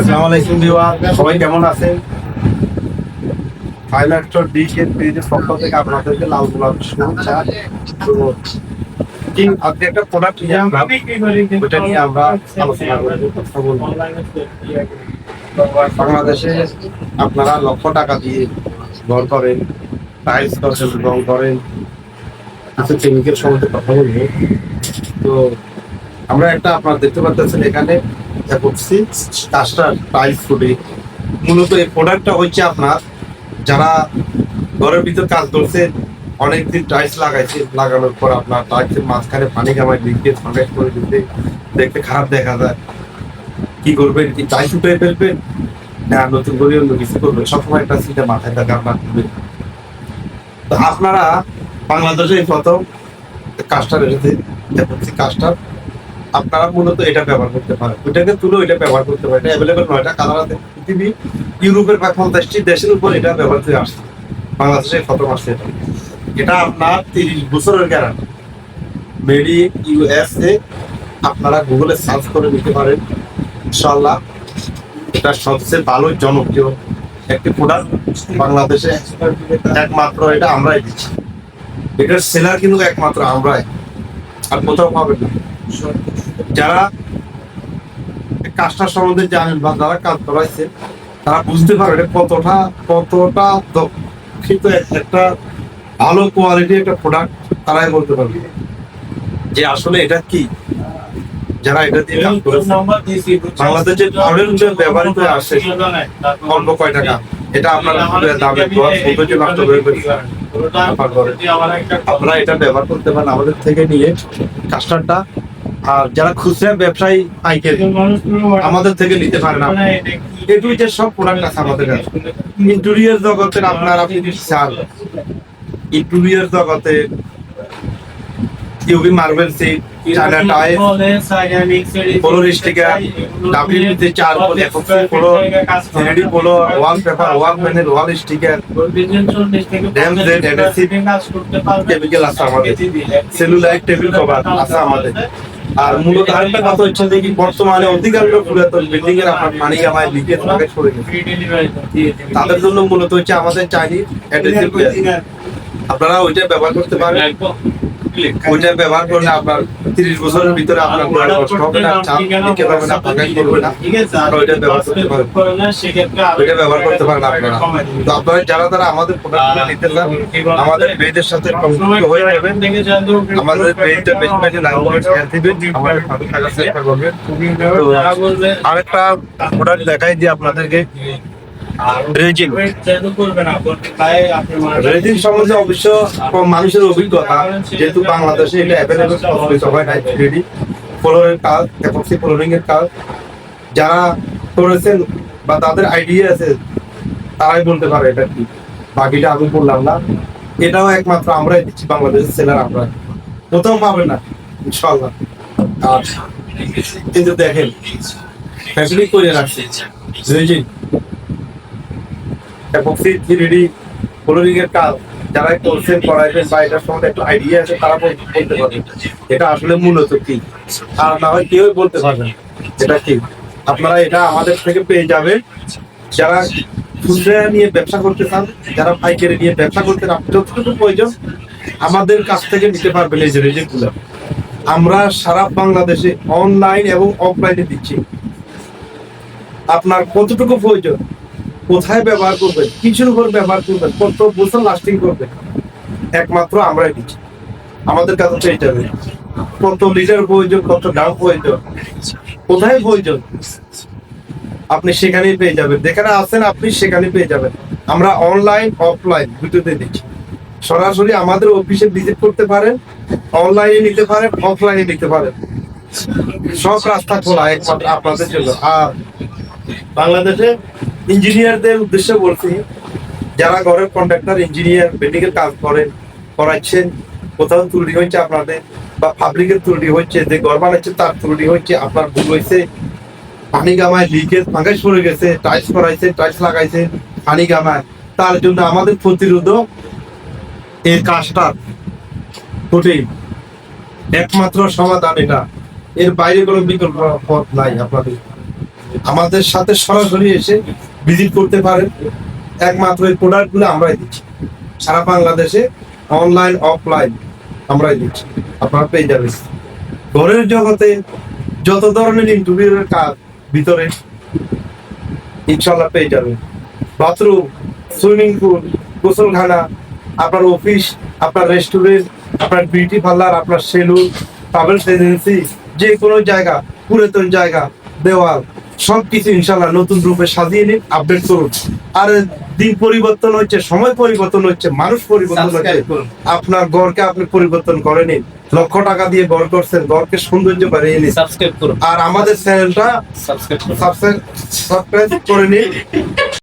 আসসালামু আলাইকুম সবাই কেমন আছেন? পেজের পক্ষ থেকে আপনাদেরকে লাল গোলাপ শুভেচ্ছা। তো কিং আজকে একটা প্রোডাক্ট নিয়ে আমরা ওটা নিয়ে আমরা আলোচনা বাংলাদেশে আপনারা লক্ষ টাকা দিয়ে ঘর করেন টাইলস করেন রং করেন। কিছু কেমিক্যাল সম্বন্ধে কথা বলব। তো আমরা একটা আপনারা দেখতে পাচ্ছেন এখানে এপক্সি কাস্টার টাইলস ফুডে মূলত এই প্রোডাক্টটা হচ্ছে আপনার যারা ঘরের ভিতর কাজ করছে, অনেকদিন টাইলস লাগাইছে, লাগানোর পর আপনার টাইলসের মাঝখানে পানি কামায় লিকেজ ফাঙ্গাস করে দিতে দেখতে খারাপ দেখা যায়। কি করবেন, কি টাইলস উঠে ফেলবেন? না, নতুন করে অন্য কিছু করবেন। সবসময় একটা চিন্তা মাথায় থাকে আপনার তো আপনারা বাংলাদেশে প্রথম কাস্টার এসেছে কাস্টার আপনারা মূলত এটা ব্যবহার করতে পারেন। ওইটাকে তুলে ওইটা ব্যবহার করতে পারেন। এটা অ্যাভেলেবেল নয় এটা কালার আছে। পৃথিবী, ইউরোপের বা দেশের উপর এটা ব্যবহার করে আসছে। বাংলাদেশে প্রথম আসছে এটা। এটা আপনার তিরিশ বছরের গ্যারান্টি মেডি ইউএসএ আপনারা গুগলে সার্চ করে নিতে পারেন। ইনশাল্লাহ এটা সবচেয়ে ভালো জনপ্রিয় একটি প্রোডাক্ট বাংলাদেশে একমাত্র এটা আমরাই দিচ্ছি। এটার সেলার কিন্তু একমাত্র আমরাই। আর কোথাও পাবেন না। যারা কাজটার সম্বন্ধে জানেন বা যারা কাজ করাইছে, তারা বুঝতে পারবে কতটা কতটা দক্ষিত একটা ভালো কোয়ালিটি একটা প্রোডাক্ট তারাই বলতে পারবে। যে আসলে এটা কি? যারা এটা দিয়ে ধরেন যে ব্যবহৃত আসে অল্প কয় টাকা? এটা আপনার দামে টাকা হয়ে আপনারা এটা ব্যবহার করতে পারেন। আমাদের থেকে নিয়ে কাস্টারটা আর যারা খুচরা ব্যবসায়ী, পাইকারি আমাদের থেকে নিতে পারে না। এ টু জেড সব প্রোডাক্ট আছে আমাদের কাছে। ইন্টেরিয়র জগতের আপনার আপনি চান ইন্টেরিয়র জগতে UV marble sheet wall paper wall wall sticker আছে আমাদের। আর মূলত আরেকটা কথা হচ্ছে যে কি বর্তমানে অধিকাংশ পুরাতন বিল্ডিং এর আপনার মানি আমায় লিখে তোমাকে সরে গেছে তাদের জন্য মূলত হচ্ছে আমাদের চাইনিজ আপনারা ওইটা ব্যবহার করতে পারেন ওইটা ব্যবহার করলে আপনার তিরিশ বছরের ভিতরে আপনার কোনো কষ্ট হবে না চাপ পারবে না। ফাঁকাই করবে না আর ওইটা ব্যবহার করতে ওইটা ব্যবহার করতে পারেন আপনারা। তো আপনারা যারা যারা আমাদের প্রোডাক্টগুলো নিতে চান আমাদের পেজের সাথে সংযুক্ত হয়ে যাবেন। আমাদের পেজটা বেশি বেশি লাইক কমেন্ট শেয়ার দিবেন। আমাদের সাথে থাকার চেষ্টা করবেন আরেকটা প্রোডাক্ট দেখাই দিই আপনাদেরকে। রেজিন রেজিন সম্বন্ধে অবশ্য মানুষের অভিজ্ঞতা যেহেতু বাংলাদেশে এটা অ্যাভেলেবল হয় রেডি ফ্লোরের কাজ এপক্সি ফ্লোরিং এর কাজ যারা করেছেন বা তাদের আইডিয়া আছে তারাই বলতে পারে এটা কি। বাকিটা আমি বললাম না। এটাও একমাত্র আমরাই দিচ্ছি বাংলাদেশের সেলার আমরা কোথাও পাবে না ইনশাল্লাহ আর কিন্তু দেখেন ফ্যাসিলিটি করে রাখছি। রেজিন এপক্সি থ্রি ফ্লোরিং এর কাজ যারা করছেন করাইবেন বা এটার সম্বন্ধে একটু আইডিয়া আছে, তারা বল- বলতে পারবে এটা আসলে মূলত কি? আর না হয় কেউ বলতে পারবে এটা কি? আপনারা এটা আমাদের থেকে পেয়ে যাবেন। যারা খুচরা নিয়ে ব্যবসা করতে চান, যারা পাইকারি নিয়ে ব্যবসা করতে চান, যতটুকু প্রয়োজন, আমাদের কাছ থেকে নিতে পারবেন এই যে রেজেক্টগুলো আমরা সারা বাংলাদেশে অনলাইন এবং অফলাইনে দিচ্ছি। আপনার কতটুকু প্রয়োজন? কোথায় ব্যবহার করবেন? কিছুর উপর ব্যবহার করবেন? কত বছর লাস্টিং করবে একমাত্র আমরাই দিচ্ছি। আমাদের কাছে এটা নেই কত লিটার প্রয়োজন, কত দাম প্রয়োজন? কোথায় প্রয়োজন? আপনি সেখানেই পেয়ে যাবেন। যেখানে আছেন আপনি সেখানে পেয়ে যাবেন। আমরা অনলাইন অফলাইন দুটোতে দিচ্ছি। সরাসরি আমাদের অফিসে ভিজিট করতে পারেন অনলাইনে নিতে পারেন অফলাইনে নিতে পারেন। সব রাস্তা খোলা, একমাত্র আপনাদের জন্য। আর বাংলাদেশে ইঞ্জিনিয়ারদের উদ্দেশ্যে বলছি, যারা ঘরের কন্ট্রাক্টর ইঞ্জিনিয়ার এর কাজ করেন, করাচ্ছেন, কোথাও ত্রুটি হয়েছে আপনাদের বা পাবলিকের ত্রুটি হচ্ছে যে ঘর বানাচ্ছে তার ত্রুটি হচ্ছে আপনার ভুল হয়েছে, পানি গামায় লিকেজ ফাঙ্গাস পড়ে গেছে টাইলস করাইছে টাইলস লাগাইছে, পানি গামায় তার জন্য আমাদের প্রতিরোধক এই কাজটা কঠিন। একমাত্র সমাধান এটা। এর বাইরে কোনো বিকল্প পথ নাই আপনাদের। আমাদের সাথে সরাসরি এসে ভিজিট করতে পারেন। একমাত্র এই প্রোডাক্টগুলো আমরাই দিচ্ছি। সারা বাংলাদেশে অনলাইন অফলাইন আমরাই দিচ্ছি। আপনারা পেয়ে যাবেন। ঘরের জগতে যত ধরনের ইন্টারভিউয়ের কাজ ভিতরে ইনশাল্লাহ পেয়ে যাবেন। বাথরুম সুইমিং পুল গোসলখানা, আপনার অফিস আপনার রেস্টুরেন্ট আপনার বিউটি পার্লার আপনার সেলুন ট্রাভেলস এজেন্সি যে কোনো জায়গা, পুরাতন জায়গা, দেওয়াল সব কিছু ইনশাল্লাহ নতুন রূপে সাজিয়ে নিন আপডেট করুন। আর দিন পরিবর্তন হচ্ছে সময় পরিবর্তন হচ্ছে মানুষ পরিবর্তন হচ্ছে। আপনার গড়কে আপনি পরিবর্তন করে নিন। লক্ষ টাকা দিয়ে গড় করছেন গড়কে সৌন্দর্য বাড়িয়ে নিন। সাবস্ক্রাইব করুন। আর আমাদের চ্যানেলটা সাবস্ক্রাইব করুন। সাবস্ক্রাইব করে নিন।